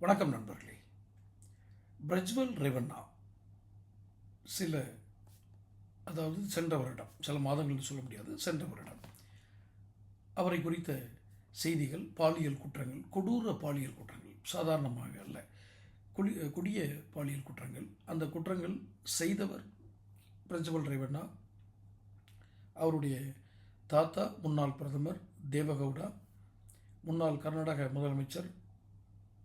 வணக்கம் நண்பர்களே. பிரஜ்வல் ரெவண்ணா சில அதாவது சென்ற வருடம் சில மாதங்கள்னு சொல்ல முடியாது சென்ற வருடம். அவரை குறித்த செய்திகள் பாலியல் குற்றங்கள் கொடூர பாலியல் குற்றங்கள் சாதாரணமாக அல்ல குடி கொடிய பாலியல் குற்றங்கள் அந்த குற்றங்கள் செய்தவர் பிரஜ்வல் ரேவண்ணா அவருடைய தாத்தா முன்னாள் பிரதமர் தேவகவுடா முன்னாள் கர்நாடக முதலமைச்சர்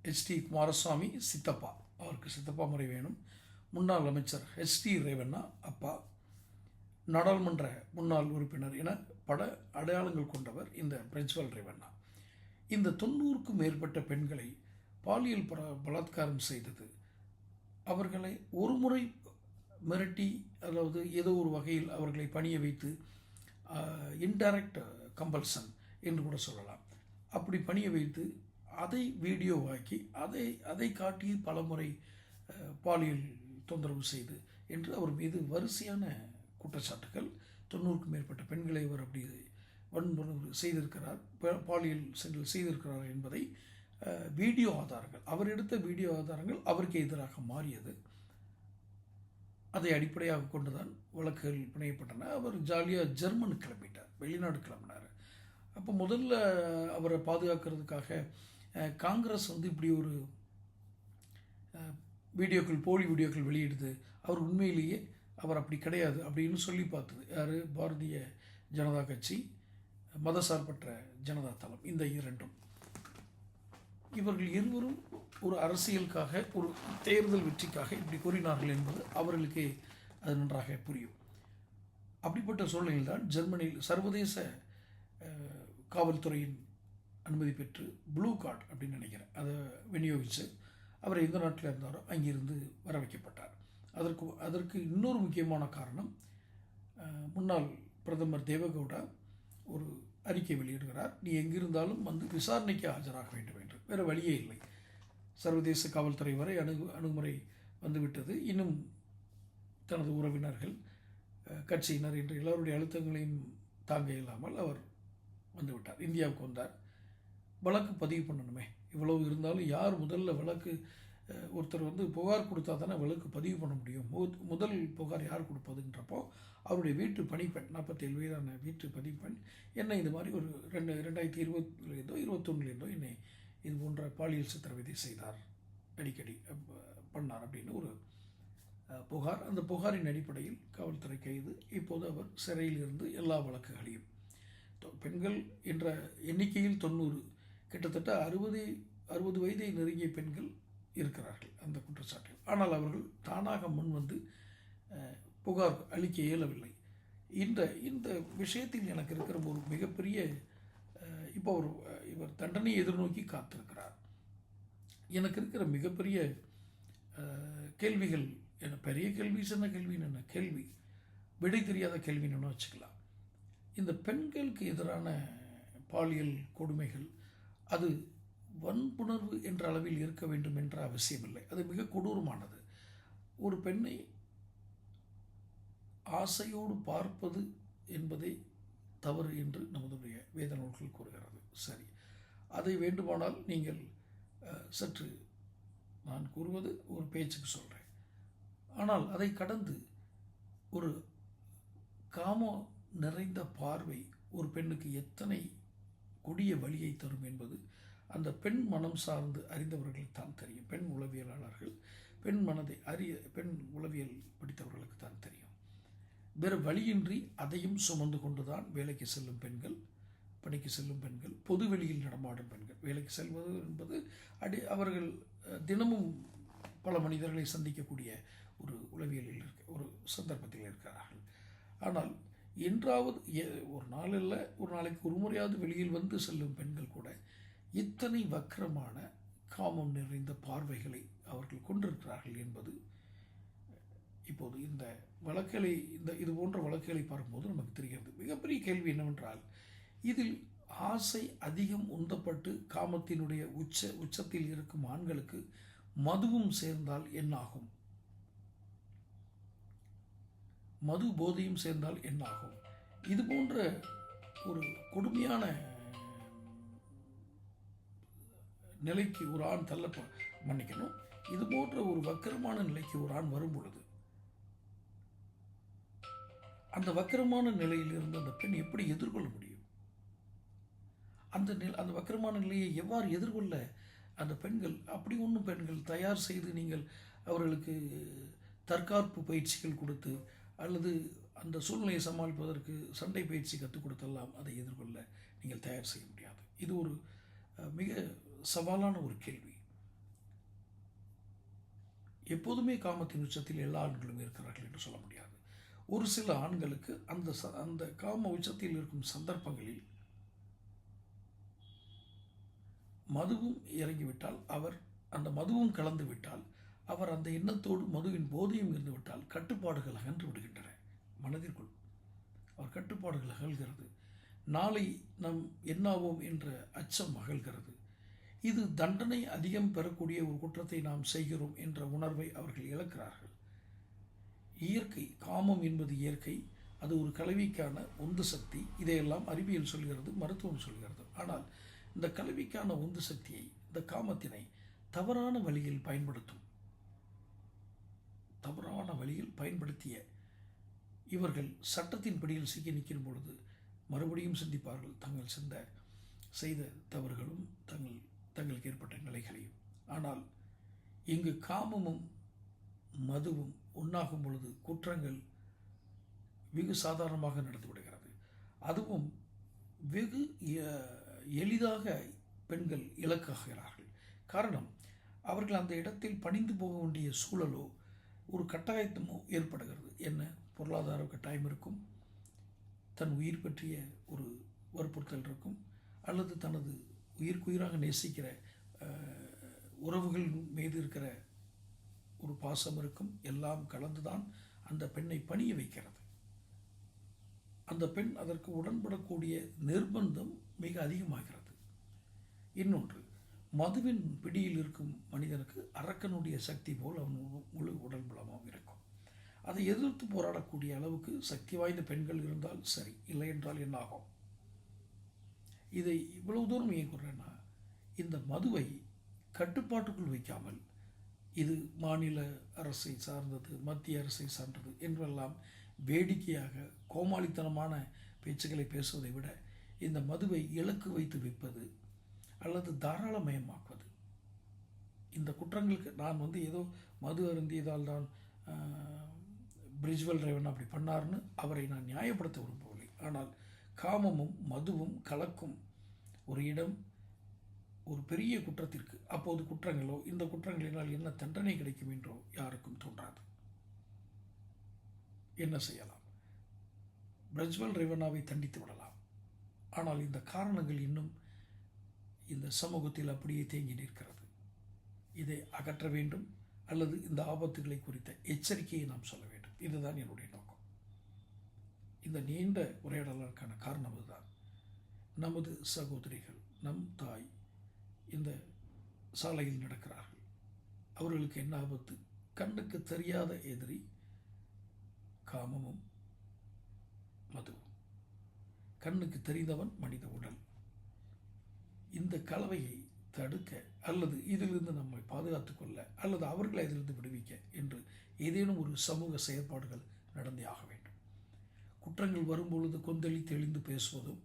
ஹெச்டி குமாரசாமி சித்தப்பா அவருக்கு சித்தப்பா முறை வேணும். முன்னாள் அமைச்சர் ஹெச்டி ரேவண்ணா அப்பா நாடாளுமன்ற முன்னாள் உறுப்பினர் என பல அடையாளங்கள் கொண்டவர் இந்த பிரின்சிபல் ரேவண்ணா இந்த தொண்ணூறுக்கும் மேற்பட்ட பெண்களை பாலியல் பல பலாத்காரம் செய்தது. அவர்களை ஒரு முறை மிரட்டி அதாவது ஏதோ ஒரு வகையில் அவர்களை பணிய வைத்து இன்டைரக்ட் கம்பல்சன் என்று கூட சொல்லலாம். அப்படி பணிய வைத்து அதை வீடியோவாக்கி அதை அதை காட்டி பலமுறை பாலியல் தொந்தரவு செய்து என்று அவர் மீது வரிசையான குற்றச்சாட்டுகள் தொண்ணூறுக்கும் மேற்பட்ட பெண்களை அவர் அப்படி வன்புணர்வு செய்திருக்கிறார் ப- பாலியல் சென்று செய்திருக்கிறார் என்பதை வீடியோ ஆதாரங்கள் அவர் எடுத்த வீடியோ ஆதாரங்கள் அவருக்கு எதிராக மாறியது. அதை அடிப்படையாக கொண்டுதான் வழக்குகள் பிணையப்பட்டன. அவர் ஜாலியாக ஜெர்மன் கிளம்பிட்டார் வெளிநாடு கிளம்பினார். அப்போ முதல்ல அவரை பாதுகாக்கிறதுக்காக காங்கிரஸ் வந்து இப்படி ஒரு வீடியோக்கள் போலி வீடியோக்கள் வெளியிடுது. அவர் உண்மையிலேயே அவர் அப்படி கிடையாது அப்படின்னு சொல்லி பார்த்தது. யார்? பாரதிய ஜனதா கட்சி மதசார்பற்ற ஜனதா தளம் இந்த இரண்டும். இவர்கள் இருவரும் ஒரு அரசியலுக்காக ஒரு தேர்தல் வெற்றிக்காக இப்படி கூறினார்கள் என்பது அவர்களுக்கே அது நன்றாக புரியும். அப்படிப்பட்ட சூழ்நிலையில் தான் ஜெர்மனியில் சர்வதேச காவல்துறையின் அனுமதி பெற்று ப்ளூ கார்டு அப்படின்னு நினைக்கிறேன். அதை விநியோகித்து அவர் எந்த நாட்டில் இருந்தாரோ அங்கிருந்து வர வைக்கப்பட்டார் அதற்கு அதற்கு இன்னொரு முக்கியமான காரணம் முன்னாள் பிரதமர் தேவகவுடா ஒரு அறிக்கை வெளியிடுகிறார். நீ எங்கிருந்தாலும் வந்து விசாரணைக்கு ஆஜராக வேண்டும் என்று. வேறு வழியே இல்லை. சர்வதேச காவல்துறை வரை அணுகு அணுகுமுறை வந்துவிட்டது. இன்னும் தனது உறவினர்கள் கட்சியினர் என்று எல்லோருடைய அழுத்தங்களையும் தாங்க இல்லாமல் அவர் வந்துவிட்டார். இந்தியாவுக்கு வந்தார். வழக்கு பதிவு பண்ணணுமே. இவ்வளவு இருந்தாலும் யார் முதல்ல வழக்கு ஒருத்தர் வந்து புகார் கொடுத்தா தானே வழக்கு பதிவு பண்ண முடியும். மு- முதல் புகார் யார் கொடுப்பதுன்றப்போ அவருடைய வீட்டு பணிப்பெண் நாற்பத்தேழு வயதான வீட்டு பதிப்பெண் என்னை இது மாதிரி ஒரு ரெண்டு ரெண்டாயிரத்தி இருபதுலேருந்தோ இருபத்தொன்னுலேருந்தோ என்னை இது போன்ற பாலியல் சித்திரவதை செய்தார். அடிக்கடி பண்ணார் அப்படின்னு ஒரு புகார். அந்த புகாரின் அடிப்படையில் காவல்துறை கைது. இப்போது அவர் சிறையில் இருந்து எல்லா வழக்குகளையும் பெண்கள் என்ற எண்ணிக்கையில் தொண்ணூறு கிட்டத்தட்ட அறுபது அறுபது வயதை நெருங்கிய பெண்கள் இருக்கிறார்கள் அந்த குற்றச்சாட்டில். ஆனால் அவர்கள் தானாக முன் வந்து புகார் அளிக்க இயலவில்லை. இந்த இந்த விஷயத்தில் எனக்கு இருக்கிற ஒரு மிகப்பெரிய இப்போ ஒரு இவர் தண்டனை எதிர்நோக்கி காத்திருக்கிறார். எனக்கு இருக்கிற மிகப்பெரிய கேள்விகள் என்ன பெரிய கேள்வி சின்ன கேள்வின்னு என்ன கேள்வி விடை தெரியாத கேள்வின்னு வச்சுக்கலாம். இந்த பெண்களுக்கு எதிரான பாலியல் கொடுமைகள் அது வன்புணர்வு என்ற அளவில் இருக்க வேண்டும் என்ற அவசியமில்லை. அது மிக கொடூரமானது. ஒரு பெண்ணை ஆசையோடு பார்ப்பது என்பதை தவறு என்று நமதுடைய வேத நூல்கள் கூறுகிறது. சரி. அதை வேண்டுமானால் நீங்கள் சற்று நான் கூறுவது ஒரு பேச்சுக்கு சொல்கிறேன் ஆனால் அதை கடந்து ஒரு காமம் நிறைந்த பார்வை ஒரு பெண்ணுக்கு எத்தனை கொடிய வழியை தரும் என்பது அந்த பெண் மனம் சார்ந்து அறிந்தவர்களுக்கு தான் தெரியும். பெண் உளவியலாளர்கள் பெண் மனதை அறிய பெண் உளவியல் படித்தவர்களுக்கு தான் தெரியும். வேறு வழியின்றி அதையும் சுமந்து கொண்டு தான் வேலைக்கு செல்லும் பெண்கள் பணிக்கு செல்லும் பெண்கள் பொது வெளியில் நடமாடும் பெண்கள். வேலைக்கு செல்வது என்பது அடி அவர்கள் தினமும் பல மனிதர்களை சந்திக்கக்கூடிய ஒரு உளவியலில் இருக்க ஒரு சந்தர்ப்பத்தில் இருக்கிறார்கள். ஆனால் என்றாவது ஒரு நாள் இல்லை ஒரு நாளைக்கு ஒரு முறையாவது வெளியில் வந்து செல்லும் பெண்கள் கூட இத்தனை வக்கரமான காமம் நிறைந்த பார்வைகளை அவர்கள் கொண்டிருக்கிறார்கள் என்பது இப்போது இந்த வழக்குகளை இந்த இது போன்ற வழக்குகளை பார்க்கும்போது நமக்கு தெரிகிறது. மிகப்பெரிய கேள்வி என்னவென்றால் இதில் ஆசை அதிகம் உந்தப்பட்டு காமத்தினுடைய உச்ச உச்சத்தில் இருக்கும் ஆண்களுக்கு மதுவும் சேர்ந்தால் என்னாகும்? மது போதையும் சேர்ந்தால் என்னாகும்? இது போன்ற ஒரு கொடுமையான நிலைக்கு ஒரு ஆண் தள்ள மன்னிக்கணும். இது போன்ற ஒரு வக்கரமான நிலைக்கு ஒரு ஆண் வரும் பொழுது அந்த வக்கரமான நிலையிலிருந்து அந்த பெண் எப்படி எதிர்கொள்ள முடியும்? அந்த நில அந்த வக்கரமான நிலையை எவ்வாறு எதிர்கொள்ள அந்த பெண்கள் அப்படி ஒன்றும் பெண்கள் தயார் செய்து நீங்கள் அவர்களுக்கு தற்காப்பு பயிற்சிகள் கொடுத்து அல்லது அந்த சூழ்நிலையை சமாளிப்பதற்கு சண்டை பயிற்சி கற்றுக் கொடுத்தெல்லாம் அதை எதிர்கொள்ள நீங்கள் தயார் செய்ய முடியாது. இது ஒரு மிக சவாலான ஒரு கேள்வி. எப்போதுமே காமத்தின் உச்சத்தில் எல்லா ஆண்களும் இருக்கிறார்கள் என்று சொல்ல முடியாது. ஒரு சில ஆண்களுக்கு அந்த ச- அந்த காம உச்சத்தில் இருக்கும் சந்தர்ப்பங்களில் மதுவும் இறங்கிவிட்டால் அவர் அந்த மதுவும் கலந்து விட்டால் அவர் அந்த எண்ணத்தோடு மதுவின் போதையும் இருந்துவிட்டால் கட்டுப்பாடுகள் அகன்று விடுகின்றன. மனதிற்குள் அவர் கட்டுப்பாடுகள் அகல்கிறது. நாளை நாம் என்னாவோம் என்ற அச்சம் அகல்கிறது. இது தண்டனை அதிகம் பெறக்கூடிய ஒரு குற்றத்தை நாம் செய்கிறோம் என்ற உணர்வை அவர்கள் இழக்கிறார்கள். இயற்கை காமம் என்பது இயற்கை. அது ஒரு கலவிக்கான உந்து சக்தி. இதையெல்லாம் அறிவியல் சொல்கிறது மருத்துவம் சொல்கிறது. ஆனால் இந்த கலவிக்கான உந்து சக்தியை இந்த காமத்தினை தவறான வழியில் பயன்படுத்தும். தவறான வழியில் பயன்படுத்திய இவர்கள் சட்டத்தின் படியில் சிக்கி நிற்கும் பொழுது மறுபடியும் சிந்திப்பார்கள். தங்கள் சிந்த செய்த தவறுகளும் தங்கள் தங்களுக்கு ஏற்பட்ட நிலைகளையும். ஆனால் இங்கு காமமும் மதுவும் ஒன்றாகும் பொழுது குற்றங்கள் வெகு சாதாரணமாக நடந்துவிடுகிறது அதுவும் வெகு எளிதாக பெண்கள் இலக்காகிறார்கள். காரணம் அவர்கள் அந்த இடத்தில் பணிந்து போக வேண்டிய சூழலோ ஒரு கட்டாயத்தமோ ஏற்படுகிறது. என்ன? பொருளாதார கட்டாயம் இருக்கும். தன் உயிர் பற்றிய ஒரு வற்புறுத்தல் இருக்கும். அல்லது தனது உயிர்க்குயிராக நேசிக்கிற உறவுகள் மீது இருக்கிற ஒரு பாசம் இருக்கும். எல்லாம் கலந்துதான் அந்த பெண்ணை பணிய வைக்கிறது. அந்த பெண் அதற்கு உடன்படக்கூடிய நிர்பந்தம் மிக அதிகமாகிறது. இன்னொன்று மதுவின் பிடியில் இருக்கும் மனிதனுக்கு அரக்கனுடைய சக்தி போல் அவன் முழு உடல் பலமாகவும் இருக்கும். அதை எதிர்த்து போராடக்கூடிய அளவுக்கு சக்தி வாய்ந்த பெண்கள் இருந்தால் சரி இல்லை என்றால் என்ன ஆகும்? இதை இவ்வளவு தூரம் ஏன் கூறுறேன்னா இந்த மதுவை கட்டுப்பாட்டுக்குள் வைக்காமல் இது மாநில அரசை சார்ந்தது மத்திய அரசை சார்ந்தது என்றெல்லாம் வேடிக்கையாக கோமாளித்தனமான பேச்சுக்களை பேசுவதை விட இந்த மதுவை இலக்கு வைத்து விற்பது அல்லது தாராளமயமாக்குவது. இந்த குற்றங்களுக்கு நான் வந்து ஏதோ மது அருந்தியதால் தான் பிரிஜ்வல் ரேவன் அப்படி பண்ணார்னு அவரை நான் நியாயப்படுத்த விரும்பவில்லை. ஆனால் காமமும் மதுவும் கலக்கும் ஒரு இடம் ஒரு பெரிய குற்றத்திற்கு அப்போது குற்றங்களோ இந்த குற்றங்களினால் என்ன தண்டனை கிடைக்கும் என்றோ யாருக்கும் தோன்றாது. என்ன செய்யலாம்? பிரஜ்வல் ரேவனாவை தண்டித்து விடலாம். ஆனால் இந்த காரணங்கள் இன்னும் இந்த சமூகத்தில் அப்படியே தேங்கி நிற்கிறது. இதை அகற்ற வேண்டும் அல்லது இந்த ஆபத்துகளை குறித்த எச்சரிக்கையை நாம் சொல்ல வேண்டும். இதுதான் என்னுடைய நோக்கம். இந்த நீண்ட உரையாடலுக்கான காரணம் அதுதான். நமது சகோதரிகள் நம் தாய் இந்த சாலையில் நடக்கிறார்கள். அவர்களுக்கு என்ன ஆபத்து? கண்ணுக்கு தெரியாத எதிரி காமமும் மதுவும். கண்ணுக்கு தெரிந்தவன் மனித உடல். இந்த கலவையை தடுக்க அல்லது இதிலிருந்து நம்மை பாதுகாத்துக் கொள்ள அல்லது அவர்களை இதிலிருந்து விடுவிக்க என்று ஏதேனும் ஒரு சமூக செயற்பாடுகள் நடந்தே ஆக வேண்டும். குற்றங்கள் வரும்பொழுது கொந்தளி தெளிந்து பேசுவதும்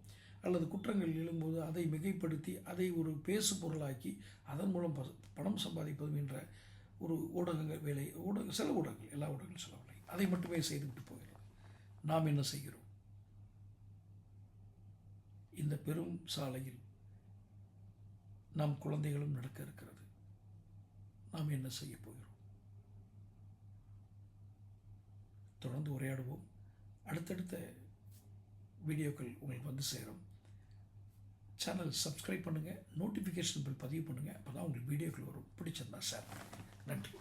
அல்லது குற்றங்கள் எழும்போது அதை மிகைப்படுத்தி அதை ஒரு பேசு பொருளாக்கி அதன் மூலம் பணம் சம்பாதிப்பதும் என்ற ஒரு ஊடகங்கள் வேலை ஊடக சில ஊடகங்கள் எல்லா ஊடகங்களும் சொல்லவில்லை. அதை மட்டுமே செய்துவிட்டு போகிறோம். நாம் என்ன செய்கிறோம்? இந்த பெரும் சாலையில் நம் குழந்தைகளும் நடக்க இருக்கிறது. நாம் என்ன செய்ய போகிறோம்? தொடர்ந்து உரையாடுவோம். அடுத்தடுத்த வீடியோக்கள் உங்களுக்கு வந்து சேரும். சேனல் சப்ஸ்கிரைப் பண்ணுங்கள் நோட்டிஃபிகேஷன் பில் பதிவு பண்ணுங்கள் அப்போ தான் உங்களுக்கு வீடியோக்கள் வரும். பிடிச்சிருந்தா சார் நன்றி.